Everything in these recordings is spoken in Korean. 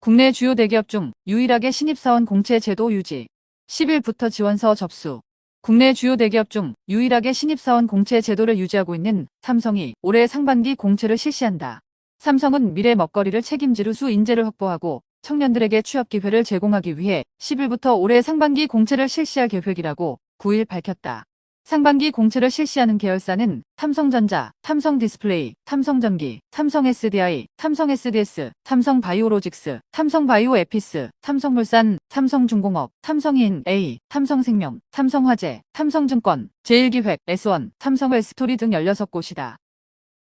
국내 주요 대기업 중 유일하게 신입사원 공채 제도 유지. 10일부터 지원서 접수. 국내 주요 대기업 중 유일하게 신입사원 공채 제도를 유지하고 있는 삼성이 올해 상반기 공채를 실시한다. 삼성은 미래 먹거리를 책임질 수 인재를 확보하고 청년들에게 취업 기회를 제공하기 위해 10일부터 올해 상반기 공채를 실시할 계획이라고 9일 밝혔다. 상반기 공채를 실시하는 계열사는 삼성전자, 삼성디스플레이, 삼성전기, 삼성SDI, 삼성SDS, 삼성바이오로직스, 삼성바이오에피스, 삼성물산, 삼성중공업, 삼성인-A, 삼성생명, 삼성화재, 삼성증권, 제일기획, S1, 삼성웰스토리 등 16곳이다.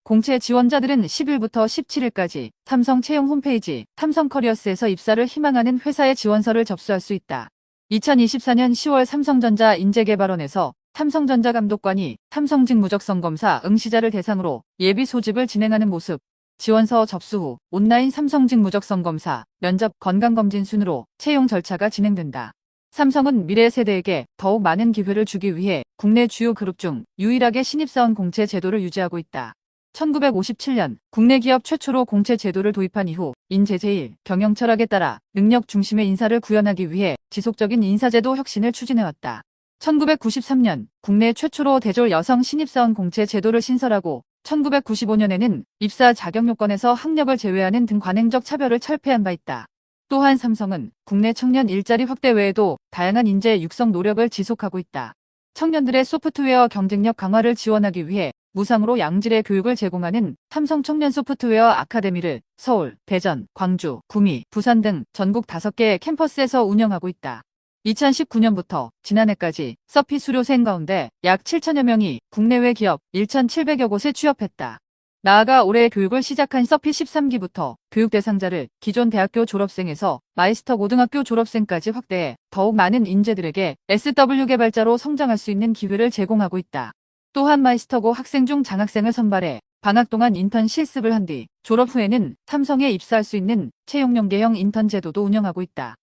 공채 지원자들은 10일부터 17일까지 삼성 채용 홈페이지 삼성커리어스에서 입사를 희망하는 회사의 지원서를 접수할 수 있다. 2024년 10월 삼성전자 인재개발원에서 삼성전자 감독관이 삼성직 무적성 검사 응시자를 대상으로 예비 소집을 진행하는 모습. 지원서 접수 후 온라인 삼성직 무적성 검사, 면접 건강검진 순으로 채용 절차가 진행된다. 삼성은 미래 세대에게 더욱 많은 기회를 주기 위해 국내 주요 그룹 중 유일하게 신입사원 공채 제도를 유지하고 있다. 1957년 국내 기업 최초로 공채 제도를 도입한 이후 인재 제일 경영 철학에 따라 능력 중심의 인사를 구현하기 위해 지속적인 인사제도 혁신을 추진해왔다. 1993년 국내 최초로 대졸 여성 신입사원 공채 제도를 신설하고 1995년에는 입사 자격 요건에서 학력을 제외하는 등 관행적 차별을 철폐한 바 있다. 또한 삼성은 국내 청년 일자리 확대 외에도 다양한 인재 육성 노력을 지속하고 있다. 청년들의 소프트웨어 경쟁력 강화를 지원하기 위해 무상으로 양질의 교육을 제공하는 삼성 청년 소프트웨어 아카데미를 서울, 대전, 광주, 구미, 부산 등 전국 5개의 캠퍼스에서 운영하고 있다. 2019년부터 지난해까지 서피 수료생 가운데 약 7천여 명이 국내외 기업 1,700여 곳에 취업했다. 나아가 올해 교육을 시작한 서피 13기부터 교육 대상자를 기존 대학교 졸업생에서 마이스터 고등학교 졸업생까지 확대해 더욱 많은 인재들에게 SW 개발자로 성장할 수 있는 기회를 제공하고 있다. 또한 마이스터고 학생 중 장학생을 선발해 방학 동안 인턴 실습을 한 뒤 졸업 후에는 삼성에 입사할 수 있는 채용 연계형 인턴 제도도 운영하고 있다.